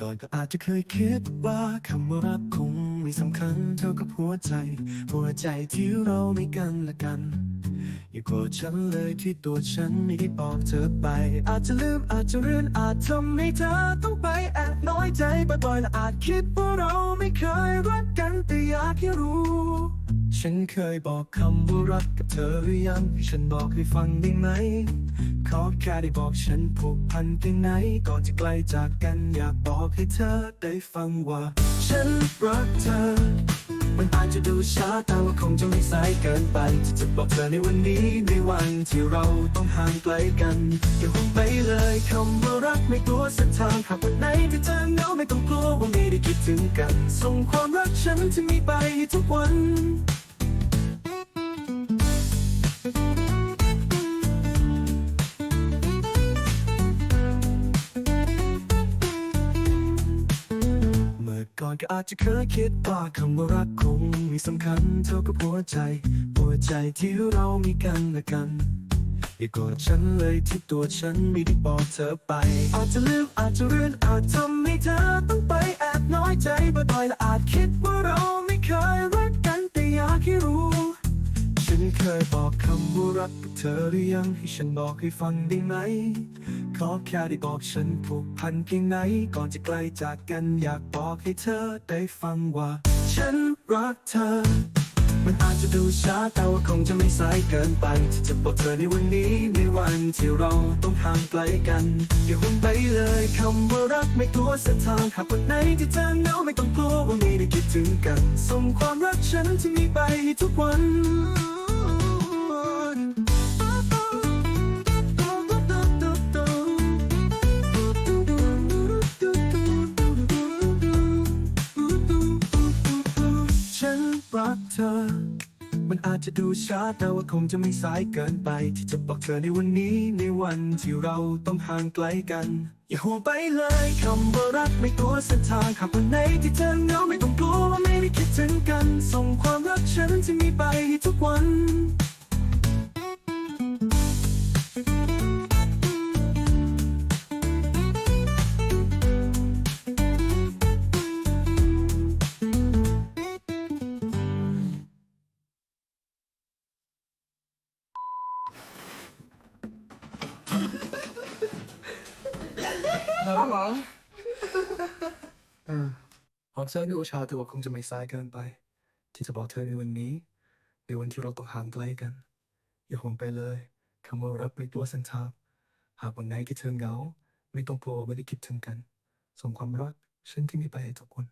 ก่อนก็อาจจะเคยคิดว่าคำว่ารักคงไม่สำคัญเท่ากับหัวใจ หัวใจที่เรามีกันและกัน อย่าโกรธฉันเลยที่ตัวฉันไม่ได้บอกเธอไป อาจจะลืมอาจจะเรือนอาจทำให้เธอต้องไปแอบน้อยใจบ่อยๆและอาจคิดว่าเราไม่เคยรักกันแต่อยากให้รู้ ฉันเคยบอกคำว่ารักกับเธอหรือยังให้ฉันบอกให้ฟังได้ไหม ขอแค่ได้บอกฉันผูกพันเพียงไหน ก่อนจะไกลจากกันอยากบอกให้เธอได้ฟังว่า ฉันรักเธอ มันอาจจะดูช้าแต่ว่าคงจะไม่สายเกินไปที่จะบอกเธอในวันนี้ในวันที่เราต้องห่างไกลกันอย่าห่วงไปเลยคำว่ารักไม่กลัวเส้นทางหากวันไหนที่เธอเหงาไม่ต้องกลัวว่าไม่ได้คิดถึงกัน ส่งความรักฉันที่มีไปทุกวัน ก่อนก็อาจจะเคยคิดว่าคำว่ารักคงไม่สำคัญเท่ากับหัวใจ หัวใจที่เรามีกันและกันอย่าโกรธฉันเลยที่ตัวฉันไม่ได้บอกเธอไป อาจจะลืมอาจจะเรื่อนอาจทำให้เธอต้องไปแอบน้อยใจบ่อยๆและอาจคิดว่าเราไม่เคยรัก เคยบอกคำว่ารักกับเธอหรือยังให้ฉันบอกให้ฟังได้ไหม ขอแค่ได้บอกฉันผูกพันเพียงไหน ก่อนจะไกลจากกันอยากบอกให้เธอได้ฟังว่า ฉันรักเธอ มันอาจจะดูช้าแต่ว่าคงจะไม่สายเกินไปที่จะบอกเธอในวันนี้ในวันที่เราต้องห่างไกลกันอย่าห่วงไปเลยคำว่ารักไม่กลัวเส้นทางหากวันไหนที่เธอเหงาไม่ต้องกลัวว่าไม่ได้คิดถึงกัน ส่งความรักฉันที่มีไปทุกวัน มันอาจจะดูช้าแต่ว่าคงจะไม่สายเกินไป ที่จะบอกเธอในวันนี้ในวันที่เราต้องห่างไกลกัน อย่าห่วงไปเลยคำว่ารักไม่กลัวเส้นทางคำวันไหนที่เธอเหงาไม่ต้องกลัวว่าไม่ได้คิดถึงกัน ส่งความรักฉันที่มีไปทุกวัน ครับผมเออหอมเธอในโอชาแต่ว่าคงจะไม่สายเกินไป ที่จะบอกเธอในวันนี้ ในวันที่เราต้องห่างไกลกัน อย่าห่วงไปเลยคำว่ารักไม่ตัวเส้นทางหากวันไหนที่เธอเหงา ไม่ต้องกลัวว่าไม่ได้คิดถึงกัน ส่งความรักฉันที่มีไปให้ทุกคน